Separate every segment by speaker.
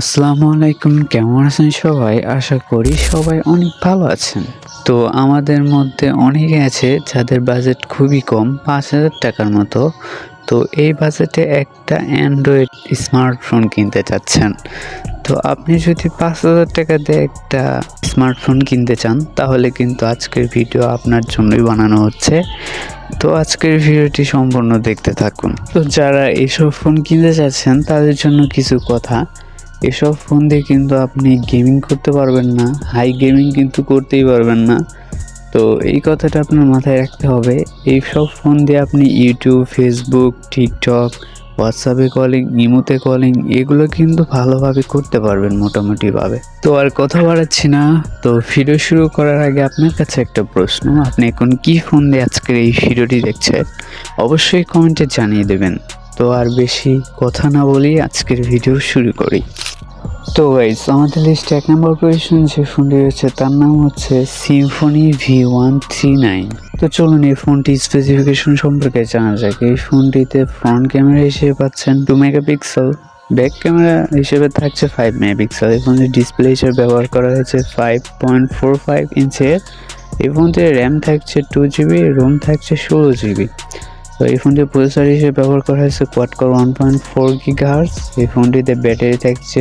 Speaker 1: আসসালামু আলাইকুম, কেমন আছেন সবাই? আশা করি সবাই অনেক ভালো আছেন। তো আমাদের মধ্যে অনেকে আছে যাদের বাজেট খুবই কম, পাঁচ হাজার টাকার মতো। তো এই বাজেটে একটা অ্যান্ড্রয়েড স্মার্টফোন কিনতে চাচ্ছেন। তো আপনি যদি পাঁচ হাজার টাকা দিয়ে একটা স্মার্টফোন কিনতে চান, তাহলে কিন্তু আজকের ভিডিও আপনার জন্যই বানানো হচ্ছে। তো আজকের ভিডিওটি সম্পূর্ণ দেখতে থাকুন। তো যারা এইসব ফোন কিনতে চাচ্ছেন, তাদের জন্য কিছু কথা। এসব ফোন দিয়ে কিন্তু আপনি গেমিং করতে পারবেন না হাই গেমিং কিন্তু করতেই পারবেন না। তো এই কথাটা আপনার মাথায় রাখতে হবে, এই সব ফোন দিয়ে আপনি ইউটিউব ফেসবুক টিকটক হোয়াটসঅ্যাপে কলিং ইমোতে কলিং এগুলো কিন্তু ভালোভাবে করতে পারবেন মোটামুটিভাবে। তো আর কথা বাড়াচ্ছি না, তো ভিডিও শুরু করার আগে আপনার কাছে একটা প্রশ্ন, আপনি এখন কি ফোন দিয়ে আজকের এই ভিডিওটি দেখছেন? অবশ্যই কমেন্টে জানিয়ে দেবেন। তো আর বেশি কথা না বলেই আজকের ভিডিও শুরু করি। তো গাইজ আমাদের লিস্টে এক নম্বর পজিশন যে ফোনটি রয়েছে, তার নাম হচ্ছে Symphony V one three nine তো চলুন এই ফোনটি স্পেসিফিকেশন সম্পর্কে জানা যাক। এই ফোনটিতে ফ্রন্ট ক্যামেরা হিসেবে পাচ্ছেন টু মেগাপিক্সেল ব্যাক ক্যামেরা হিসেবে থাকছে ফাইভ মেগাপিক্সেল এই ফোনের ডিসপ্লে হিসেবে ব্যবহার করা হয়েছে ফাইভ পয়েন্ট ফোর ফাইভ ইঞ্চের এই ফোনটির র্যাম থাকছে টু জিবি রোম থাকছে ষোলো জিবি তো এই ফোনটির প্রসেসর হিসেবে ব্যবহার করা হয়েছে quad core one point four gigahertz এই ফোনটিতে ব্যাটারি থাকছে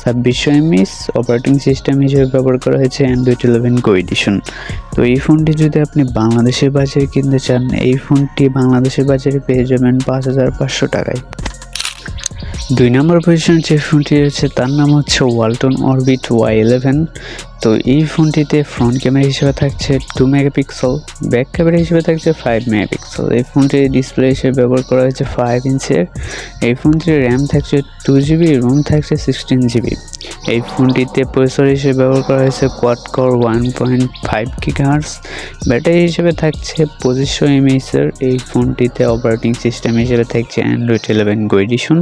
Speaker 1: ছাব্বিশশো এমএস। অপারেটিং সিস্টেম হিসেবে ব্যবহার করা হয়েছে অ্যান্ড্রয়েড ইলেভেন কো এডিশন তো এই ফোনটি যদি আপনি বাংলাদেশের বাজারে কিনতে চান, এই ফোনটি বাংলাদেশের বাজারে পেয়ে যাবেন পাঁচ হাজার পাঁচশো টাকায়। দুই নম্বর পজিশন যে ফোনটি রয়েছে, তার নাম হচ্ছে ওয়ালটন অরবিট ওয়াই ইলেভেন। তো এই ফোনটিতে ফ্রন্ট ক্যামেরা হিসেবে থাকছে টু মেগাপিক্সেল ব্যাক ক্যামেরা হিসেবে থাকছে ফাইভ মেগাপিক্সেল এই ফোনটির ডিসপ্লে হিসেবে ব্যবহার করা হয়েছে ফাইভ ইঞ্চের এই ফোনটির র্যাম থাকছে টু জিবি রোম থাকছে সিক্সটিন জিবি এই ফোনটিতে প্রসেসর হিসেবে ব্যবহার করা হয়েছে quad core one point five gigahertz battery হিসেবে থাকছে পঁচিশশো এমএসের এই ফোনটিতে অপারেটিং সিস্টেম হিসেবে থাকছে অ্যান্ড্রয়েড ইলেভেন গো এডিশন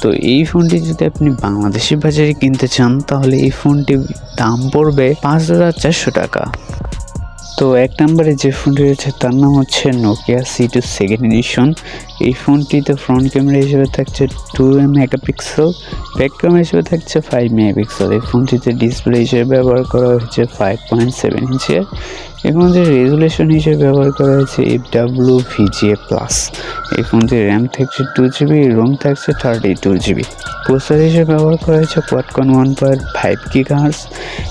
Speaker 1: তো এই ফোনটি যদি আপনি বাংলাদেশের বাজারে কিনতে চান, তাহলে এই ফোনটির দাম পড়বে পাঁচ হাজার চারশো টাকা। তো এক নম্বরে যে ফোনটি রয়েছে, তার নাম হচ্ছে Nokia C two second edition এই ফোনটিতে ফ্রন্ট ক্যামেরা হিসেবে থাকছে two megapixel back camera হিসেবে থাকছে ফাইভ মেগা পিক্সেল এই ফোনটিতে ডিসপ্লে হিসেবে ব্যবহার করা হয়েছে ফাইভ পয়েন্ট সেভেন ইঞ্চের এই ফোনটির রেজুলেশন হিসেবে ব্যবহার করা হয়েছে এফ ডাব্লু ভিজিএ প্লাস এই ফোনটির র্যাম থাকছে টু জিবি রোম থাকছে থার্টি টু জিবি প্রসেসর হিসেবে ব্যবহার করা হয়েছে কোয়াডকন ওয়ান পয়েন্ট ফাইভ গিগাহার্স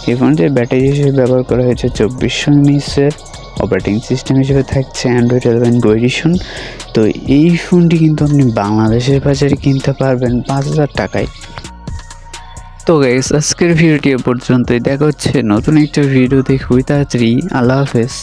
Speaker 1: এই ফোনটির ব্যাটারি হিসেবে ব্যবহার করা হয়েছে চব্বিশশো এমএসের অপারেটিং সিস্টেম হিসেবে থাকছে অ্যান্ড্রয়েড ইলেভেন গো এডিশন তো এই ফোনটি কিন্তু আপনি বাংলাদেশের বাজারে কিনতে পারবেন পাঁচ হাজার টাকায়। তো গাইস আজকের ভিডিওটি পর্যন্তই। দেখা হচ্ছে নতুন একটা ভিডিও দেখুই তাড়াতাড়ি। আল্লাহ হাফেজ।